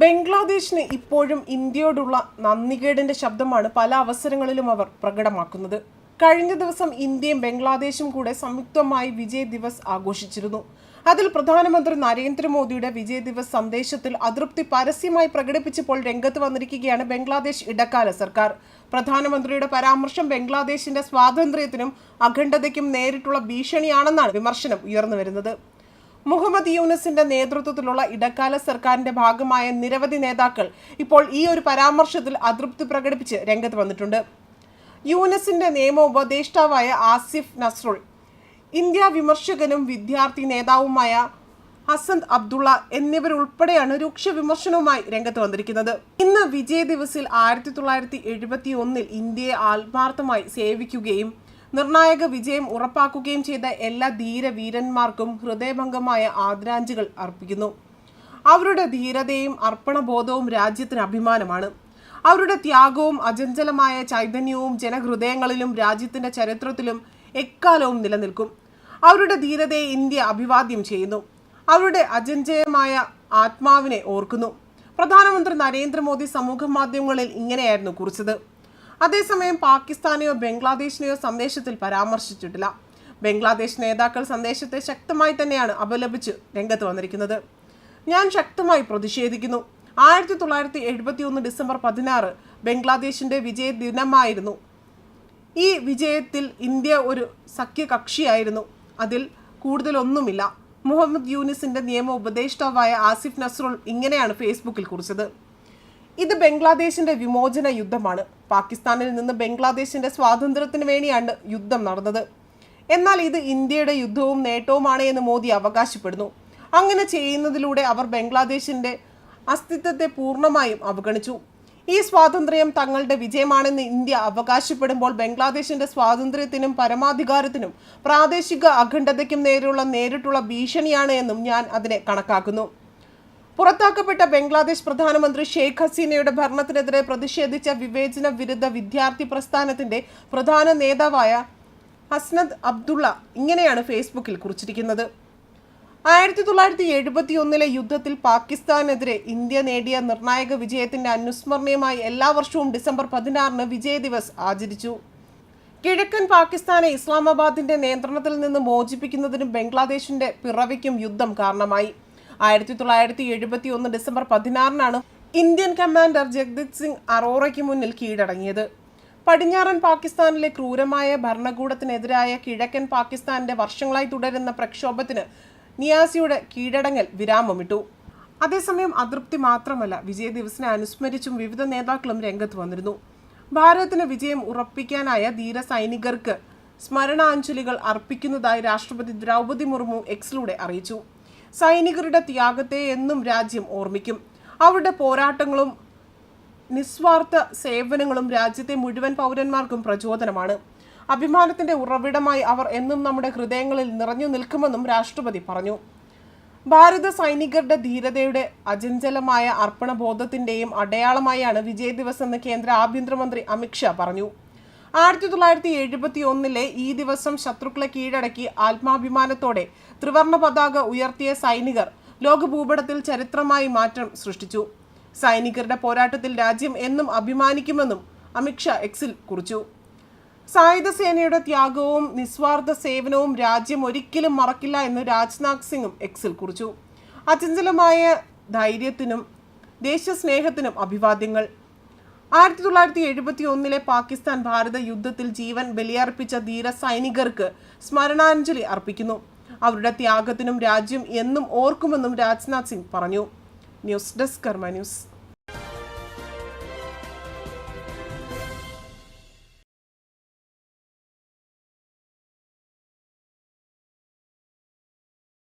ബംഗ്ലാദേശിന് ഇപ്പോഴും ഇന്ത്യയോടുള്ള നന്ദികേടിന്റെ ശബ്ദമാണ് പല അവസരങ്ങളിലും അവർ പ്രകടമാക്കുന്നത്. കഴിഞ്ഞ ദിവസം ഇന്ത്യയും ബംഗ്ലാദേശും കൂടെ സംയുക്തമായി വിജയ് ദിവസ് ആഘോഷിച്ചിരുന്നു. അതിൽ പ്രധാനമന്ത്രി നരേന്ദ്രമോദിയുടെ വിജയ് ദിവസ് സന്ദേശത്തിൽ അതൃപ്തി പരസ്യമായി പ്രകടിപ്പിച്ചപ്പോൾ രംഗത്ത് വന്നിരിക്കുകയാണ് ബംഗ്ലാദേശ് ഇടക്കാല സർക്കാർ. പ്രധാനമന്ത്രിയുടെ പരാമർശം ബംഗ്ലാദേശിന്റെ സ്വാതന്ത്ര്യത്തിനും അഖണ്ഡതയ്ക്കും നേരിട്ടുള്ള ഭീഷണിയാണെന്നാണ് വിമർശനം ഉയർന്നു വരുന്നത്. മുഹമ്മദ് യൂനസിന്റെ നേതൃത്വത്തിലുള്ള ഇടക്കാല സർക്കാരിന്റെ ഭാഗമായ നിരവധി നേതാക്കൾ ഇപ്പോൾ ഈ ഒരു പരാമർശത്തിൽ അതൃപ്തി പ്രകടിപ്പിച്ച് രംഗത്ത് വന്നിട്ടുണ്ട്. യൂനസിന്റെ നിയമ ഉപദേഷ്ടാവായ ആസിഫ് നസ്രുൾ ഇന്ത്യ വിമർശകനും വിദ്യാർത്ഥി നേതാവുമായ ഹസന്ത് അബ്ദുള്ള എന്നിവരുൾപ്പെടെയാണ് രൂക്ഷ വിമർശനവുമായി രംഗത്ത് വന്നിരിക്കുന്നത്. ഇന്ന് വിജയ് ദിവസിൽ ആയിരത്തി തൊള്ളായിരത്തി എഴുപത്തി ഒന്നിൽ ഇന്ത്യയെ ആത്മാർത്ഥമായി സേവിക്കുകയും നിർണായക വിജയം ഉറപ്പാക്കുകയും ചെയ്ത എല്ലാ ധീരവീരന്മാർക്കും ഹൃദയഭംഗമായ ആദരാഞ്ജലികൾ അർപ്പിക്കുന്നു. അവരുടെ ധീരതയും അർപ്പണബോധവും രാജ്യത്തിന് അഭിമാനമാണ്. അവരുടെ ത്യാഗവും അചഞ്ചലമായ ചൈതന്യവും ജനഹൃദയങ്ങളിലും രാജ്യത്തിന്റെ ചരിത്രത്തിലും എക്കാലവും നിലനിൽക്കും. അവരുടെ ധീരതയെ ഇന്ത്യ അഭിവാദ്യം ചെയ്യുന്നു. അവരുടെ അചഞ്ചയമായ ആത്മാവിനെ ഓർക്കുന്നു. പ്രധാനമന്ത്രി നരേന്ദ്രമോദി സമൂഹ മാധ്യമങ്ങളിൽ ഇങ്ങനെയായിരുന്നു കുറിച്ചത്. അതേസമയം പാകിസ്ഥാനെയോ ബംഗ്ലാദേശിനെയോ സന്ദേശത്തിൽ പരാമർശിച്ചിട്ടില്ല. ബംഗ്ലാദേശ് നേതാക്കൾ സന്ദേശത്തെ ശക്തമായി തന്നെയാണ് അപലപിച്ച് രംഗത്ത് വന്നിരിക്കുന്നത്. ഞാൻ ശക്തമായി പ്രതിഷേധിക്കുന്നു. ആയിരത്തി തൊള്ളായിരത്തി എഴുപത്തി ഒന്ന് ഡിസംബർ പതിനാറ് ബംഗ്ലാദേശിന്റെ വിജയ ദിനമായിരുന്നു. ഈ വിജയത്തിൽ ഇന്ത്യ ഒരു സഖ്യകക്ഷിയായിരുന്നു. അതിൽ കൂടുതലൊന്നുമില്ല. മുഹമ്മദ് യൂനിസിന്റെ നിയമ ഉപദേഷ്ടാവായ ആസിഫ് നസ്രുൾ ഇങ്ങനെയാണ് ഫേസ്ബുക്കിൽ കുറിച്ചത്. ഇത് ബംഗ്ലാദേശിന്റെ വിമോചന യുദ്ധമാണ്. പാകിസ്ഥാനിൽ നിന്ന് ബംഗ്ലാദേശിന്റെ സ്വാതന്ത്ര്യത്തിന് വേണ്ടിയാണ് യുദ്ധം നടന്നത്. എന്നാൽ ഇത് ഇന്ത്യയുടെ യുദ്ധവും നേട്ടവുമാണ് എന്ന് മോദി അവകാശപ്പെടുന്നു. അങ്ങനെ ചെയ്യുന്നതിലൂടെ അവർ ബംഗ്ലാദേശിന്റെ അസ്തിത്വത്തെ പൂർണമായും അവഗണിച്ചു. ഈ സ്വാതന്ത്ര്യം തങ്ങളുടെ വിജയമാണെന്ന് ഇന്ത്യ അവകാശപ്പെടുമ്പോൾ ബംഗ്ലാദേശിന്റെ സ്വാതന്ത്ര്യത്തിനും പരമാധികാരത്തിനും പ്രാദേശിക അഖണ്ഡതയ്ക്കും നേരെയുള്ള നേരിട്ടുള്ള ഭീഷണിയാണ് എന്നും ഞാൻ അതിനെ കണക്കാക്കുന്നു. പുറത്താക്കപ്പെട്ട ബംഗ്ലാദേശ് പ്രധാനമന്ത്രി ഷെയ്ഖ് ഹസീനയുടെ ഭരണത്തിനെതിരെ പ്രതിഷേധിച്ച വിവേചന വിരുദ്ധ വിദ്യാർത്ഥി പ്രസ്ഥാനത്തിന്റെ പ്രധാന നേതാവായ ഹസ്നദ് അബ്ദുള്ള ഇങ്ങനെയാണ് ഫേസ്ബുക്കിൽ കുറിച്ചിരിക്കുന്നത്. ആയിരത്തി തൊള്ളായിരത്തി എഴുപത്തി ഒന്നിലെ യുദ്ധത്തിൽ പാകിസ്ഥാനെതിരെ ഇന്ത്യ നേടിയ നിർണായക വിജയത്തിന്റെ അനുസ്മരണീയമായി എല്ലാ വർഷവും ഡിസംബർ പതിനാറിന് വിജയ ദിവസ് ആചരിച്ചു. കിഴക്കൻ പാകിസ്ഥാനെ ഇസ്ലാമാബാദിന്റെ നിയന്ത്രണത്തിൽ നിന്ന് മോചിപ്പിക്കുന്നതിനും ബംഗ്ലാദേശിന്റെ പിറവിക്കും യുദ്ധം കാരണമായി. ആയിരത്തി തൊള്ളായിരത്തി എഴുപത്തി ഒന്ന് ഡിസംബർ പതിനാറിനാണ് ഇന്ത്യൻ കമാൻഡർ ജഗ്ജിത് സിംഗ് അറോറയ്ക്ക് മുന്നിൽ കീഴടങ്ങിയത്. പടിഞ്ഞാറൻ പാകിസ്ഥാനിലെ ക്രൂരമായ ഭരണകൂടത്തിനെതിരായ കിഴക്കൻ പാകിസ്ഥാന്റെ വർഷങ്ങളായി തുടരുന്ന പ്രക്ഷോഭത്തിന് നിയാസിയുടെ കീഴടങ്ങൽ വിരാമമിട്ടു. അതേസമയം അതൃപ്തി മാത്രമല്ല വിജയ ദിവസിനെ അനുസ്മരിച്ചും വിവിധ നേതാക്കളും രംഗത്ത് വന്നിരുന്നു. ഭാരതത്തിന് വിജയം ഉറപ്പിക്കാനായ ധീര സൈനികർക്ക് സ്മരണാഞ്ജലികൾ അർപ്പിക്കുന്നതായി രാഷ്ട്രപതി ദ്രൗപദി മുർമു എക്സിലൂടെ അറിയിച്ചു. സൈനികരുടെ ത്യാഗത്തെ എന്നും രാജ്യം ഓർമ്മിക്കും. അവരുടെ പോരാട്ടങ്ങളും നിസ്വാർത്ഥ സേവനങ്ങളും രാജ്യത്തെ മുഴുവൻ പൗരന്മാർക്കും പ്രചോദനമാണ്. അഭിമാനത്തിന്റെ ഉറവിടമായി അവർ എന്നും നമ്മുടെ ഹൃദയങ്ങളിൽ നിറഞ്ഞു നിൽക്കുമെന്നും രാഷ്ട്രപതി പറഞ്ഞു. ഭാരത സൈനികരുടെ ധീരതയുടെ അചഞ്ചലമായ അർപ്പണബോധത്തിന്റെയും അടയാളമായാണ് വിജയ് ദിവസ് എന്ന് കേന്ദ്ര ആഭ്യന്തരമന്ത്രി അമിത്ഷാ പറഞ്ഞു. ആയിരത്തി തൊള്ളായിരത്തി എഴുപത്തി ഒന്നിലെ ഈ ദിവസം ശത്രുക്കളെ കീഴടക്കി ആത്മാഭിമാനത്തോടെ ത്രിവർണ പതാക ഉയർത്തിയ സൈനികർ ലോകഭൂപടത്തിൽ ചരിത്രമായി മാറ്റം സൃഷ്ടിച്ചു. സൈനികരുടെ പോരാട്ടത്തിൽ രാജ്യം എന്നും അഭിമാനിക്കുമെന്നും അമിത്ഷാ എക്സിൽ കുറിച്ചു. സായുധ സേനയുടെ ത്യാഗവും നിസ്വാർത്ഥ സേവനവും രാജ്യം ഒരിക്കലും മറക്കില്ല എന്ന് രാജ്നാഥ് സിംഗും എക്സിൽ കുറിച്ചു. അചഞ്ചലമായ ധൈര്യത്തിനും ദേശസ്നേഹത്തിനും അഭിവാദ്യങ്ങൾ. ആയിരത്തി തൊള്ളായിരത്തി എഴുപത്തി ഒന്നിലെ പാകിസ്ഥാൻ ഭാരത യുദ്ധത്തിൽ ജീവൻ ബലിയർപ്പിച്ച ധീര സൈനികർക്ക് സ്മരണാഞ്ജലി അർപ്പിക്കുന്നു. അവരുടെ ത്യാഗത്തിനും രാജ്യം എന്നും ഓർക്കുമെന്നും രാജ്നാഥ് സിംഗ് പറഞ്ഞു. News desk Karma news.